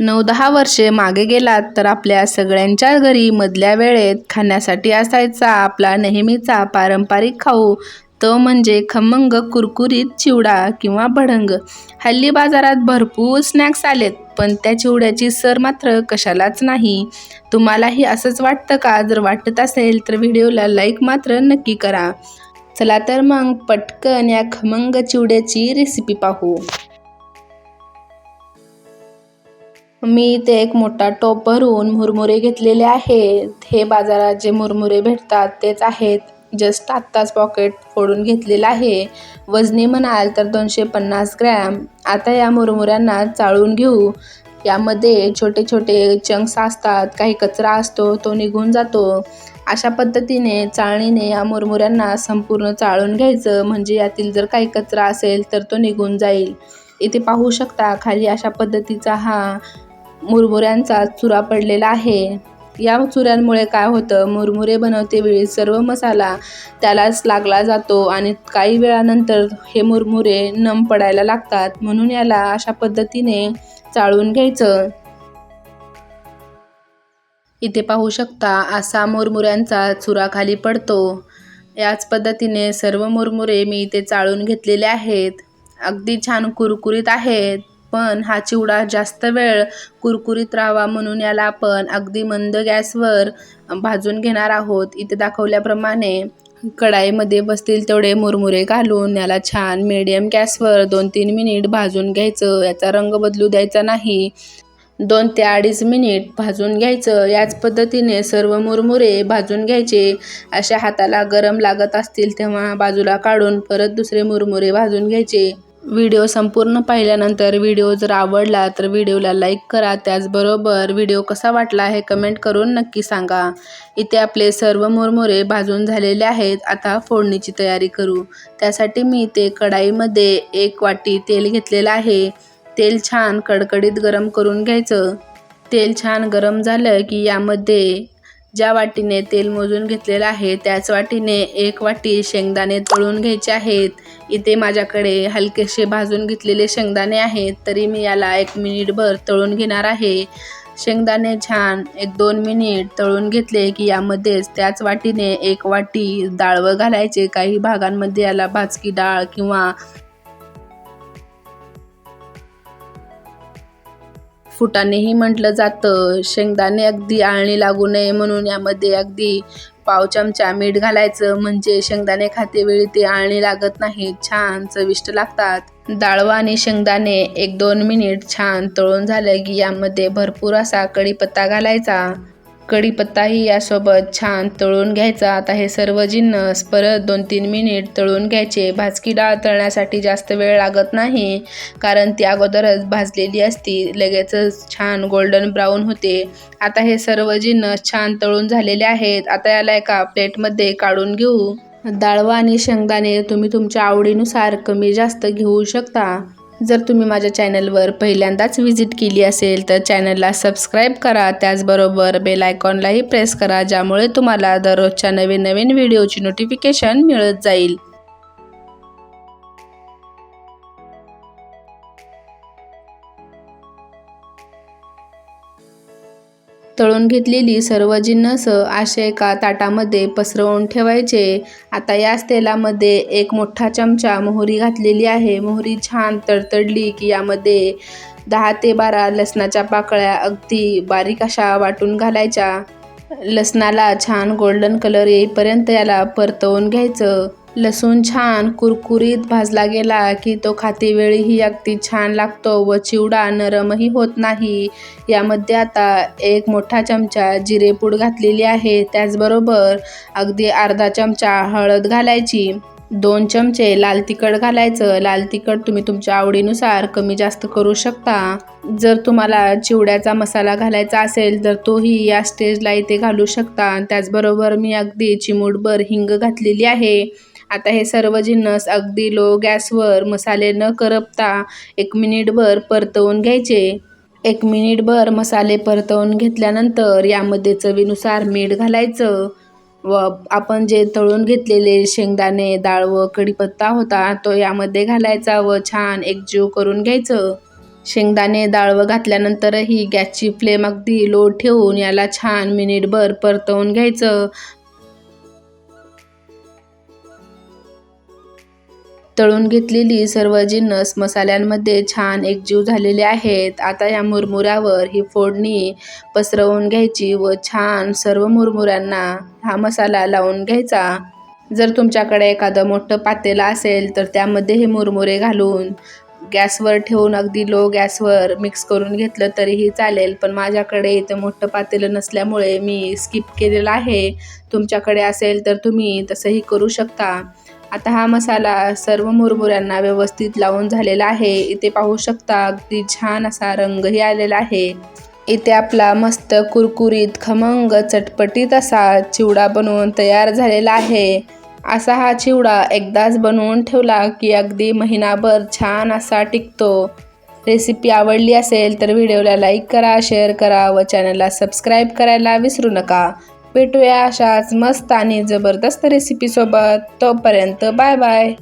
नऊ दहा वर्षे मागे गेलात तर आपल्या सगळ्यांच्या घरी मधल्या वेळेत खाण्यासाठी असायचा आपला नेहमीचा पारंपरिक खाऊ. तो म्हणजे खमंग कुरकुरीत चिवडा किंवा भडंग. हल्ली बाजारात भरपूर स्नॅक्स आलेत पण त्या चिवड्याची सर मात्र कशालाच नाही. तुम्हालाही असंच वाटतं का? जर वाटत असेल तर व्हिडिओला लाईक मात्र नक्की करा. चला तर मग पटकन या खमंग चिवड्याची रेसिपी पाहू. मी इथे एक मोठा टोप भरून मुरमुरे घेतलेले आहेत. हे बाजारात जे मुरमुरे भेटतात तेच आहेत. जस्ट आत्ताच पॉकेट फोडून घेतलेलं आहे. वजनी म्हणाल तर दोनशे पन्नास ग्रॅम. आता या मुरमुऱ्यांना चाळून घेऊ. यामध्ये छोटे छोटे चंक्स असतात. काही कचरा असतो तो निघून जातो. अशा पद्धतीने चाळणीने या मुरमुऱ्यांना संपूर्ण चाळून घ्यायचं. म्हणजे यातील जर काही कचरा असेल तर तो निघून जाईल. इथे पाहू शकता खाली अशा पद्धतीचा हा मुरमुऱ्यांचा चुरा पडलेला आहे. या चुऱ्यांमुळे काय होतं? मुरमुरे बनवते वेळी सर्व मसाला त्यालाच लागला जातो आणि काही वेळानंतर हे मुरमुरे नम पडायला लागतात. म्हणून याला अशा पद्धतीने चाळून घ्यायचं. इथे पाहू शकता असा मुरमुऱ्यांचा चुरा खाली पडतो. याच पद्धतीने सर्व मुरमुरे मी इथे चाळून घेतलेले आहेत. अगदी छान कुरकुरीत आहेत. पण हा चिवडा जास्त वेळ कुरकुरीत राहावा म्हणून याला आपण अगदी मंद गॅसवर भाजून घेणार आहोत. इथे दाखवल्याप्रमाणे कढाईमध्ये बसतील तेवढे मुरमुरे घालून याला छान मिडियम गॅसवर दोन तीन मिनिट भाजून घ्यायचं. याचा रंग बदलू द्यायचा नाही. दोन ते अडीच मिनिट भाजून घ्यायचं. याच पद्धतीने सर्व मुरमुरे भाजून घ्यायचे. अशा हाताला गरम लागत असतील तेव्हा बाजूला काढून परत दुसरे मुरमुरे भाजून घ्यायचे. व्हिडिओ संपूर्ण पाहिल्यानंतर व्हिडिओ जर आवडला तर व्हिडिओला लाईक करा. त्याचबरोबर व्हिडिओ कसा वाटला हे कमेंट करून नक्की सांगा. इथे आपले सर्व मुरमुरे भाजून झालेले आहेत. आता फोडणीची तयारी करू. त्यासाठी मी इथे कढाईमध्ये एक वाटी तेल घेतलेलं आहे. तेल छान कडकडीत गरम करून घ्यायचं. तेल छान गरम झालं की यामध्ये ज्या वाटीने तेल मोजून घेतलेलं आहे त्याच वाटीने एक वाटी शेंगदाणे तळून घ्यायचे आहेत. इथे माझ्याकडे हलकेसे भाजून घेतलेले शेंगदाणे आहेत तरी मी याला एक मिनिटभर तळून घेणार आहे. शेंगदाणे छान एक दोन मिनिट तळून घेतले की यामध्येच त्याच वाटीने एक वाटी डाळवं घालायचे. काही भागांमध्ये याला भाजकी डाळ किंवा फुटाणेही म्हटलं जातं. शेंगदाणे अगदी आळणी लागू नये म्हणून यामध्ये अगदी पाव चमचा मीठ घालायचं. म्हणजे शेंगदाणे खातेवेळी ते आळणी लागत नाही. छान चविष्ट लागतात. डाळवा आणि शेंगदाणे एक दोन मिनिट छान तळून झालं की यामध्ये भरपूर असा कढीपत्ता घालायचा. कढीपत्ताही यासोबत छान तळून घ्यायचा. आता हे सर्व जिन्नस परत दोन तीन मिनिट तळून घ्यायचे. भाजकी डाळ तळण्यासाठी जास्त वेळ लागत नाही कारण ती अगोदरच भाजलेली असती. लगेचच छान गोल्डन ब्राऊन होते. आता हे सर्व जिन्नस छान तळून झालेले आहेत. आता याला एका प्लेटमध्ये काढून घेऊ. डाळवा आणि शेंगदाणे तुम्ही तुमच्या आवडीनुसार कमी जास्त घेऊ शकता. जर तुम्ही माझ्या चॅनलवर पहिल्यांदाच व्हिजिट केली असेल तर चॅनलला सबस्क्राईब करा. त्याचबरोबर बेल आयकॉनलाही प्रेस करा ज्यामुळे तुम्हाला दररोजच्या नवीन नवीन व्हिडिओची नोटिफिकेशन मिळत जाईल. तळून घेतलेली सर्व जिन्नस असे एका ताटामध्ये पसरवून ठेवायचे. आता याच तेलामध्ये एक मोठा चमचा मोहरी घातलेली आहे. मोहरी छान तडतडली की यामध्ये दहा ते बारा लसणाच्या पाकळ्या अगदी बारीक अशा वाटून घालायच्या. लसणाला छान गोल्डन कलर येईपर्यंत याला परतवून घ्यायचं. लसूण छान कुरकुरीत भाजला गेला की तो खातेवेळीही अगदी छान लागतो व चिवडा नरमही होत नाही. यामध्ये आता एक मोठा चमचा जिरेपूड घातलेली आहे. त्याचबरोबर अगदी अर्धा चमचा हळद घालायची दोन चमचे लाल तिखट घालायचं. लाल तिखट तुम्ही तुमच्या आवडीनुसार कमी जास्त करू शकता. जर तुम्हाला चिवड्याचा मसाला घालायचा असेल तर तोही या स्टेजला इथे घालू शकता. त्याचबरोबर मी अगदी चिमूटभर हिंग घातलेली आहे. आता हे सर्व जिन्नस अगदी लो गॅसवर मसाले न करपता एक मिनिटभर परतवून घ्यायचे. एक मिनिटभर मसाले परतवून घेतल्यानंतर यामध्ये चवीनुसार मीठ घालायचं. व आपण जे तळून घेतलेले शेंगदाणे डाळ व कढीपत्ता होता तो यामध्ये घालायचा व छान एकजीव करून घ्यायचं. शेंगदाणे डाळ व घातल्यानंतरही गॅसची फ्लेम अगदी लो ठेवून याला छान मिनिटभर परतवून घ्यायचं. तळून घेतलेली सर्व जिन्नस मसाल्यांमध्ये छान एकजीव झालेले आहेत. आता या मुरमुऱ्यावर ही फोडणी पसरवून घ्यायची व छान सर्व मुरमुऱ्यांना हा मसाला लावून घ्यायचा. जर तुमच्याकडे एखादं मोठं पातेलं असेल तर त्यामध्ये हे मुरमुरे घालून गॅसवर ठेवून अगदी लो गॅसवर मिक्स करून घेतलं तरीही चालेल. पण माझ्याकडे इथं मोठं पातेलं नसल्यामुळे मी स्किप केलेलं आहे. तुमच्याकडे असेल तर तुम्ही तसंही करू शकता. आता हा मसाला सर्व मुरमुऱ्यांना व्यवस्थित लावून झालेला आहे. इथे पाहू शकता अगदी छान असा रंगही आलेला आहे. इथे आपला मस्त कुरकुरीत खमंग चटपटीत असा चिवडा बनवून तयार झालेला आहे. असा हा चिवडा एकदाच बनवून ठेवला की अगदी महिनाभर छान असा टिकतो. रेसिपी आवडली असेल तर व्हिडिओला लाईक करा शेअर करा व चॅनलला सबस्क्राईब करायला विसरू नका. भेटूया अशाच मस्त आणि जबरदस्त रेसिपीसोबत तोपर्यंत बाय बाय.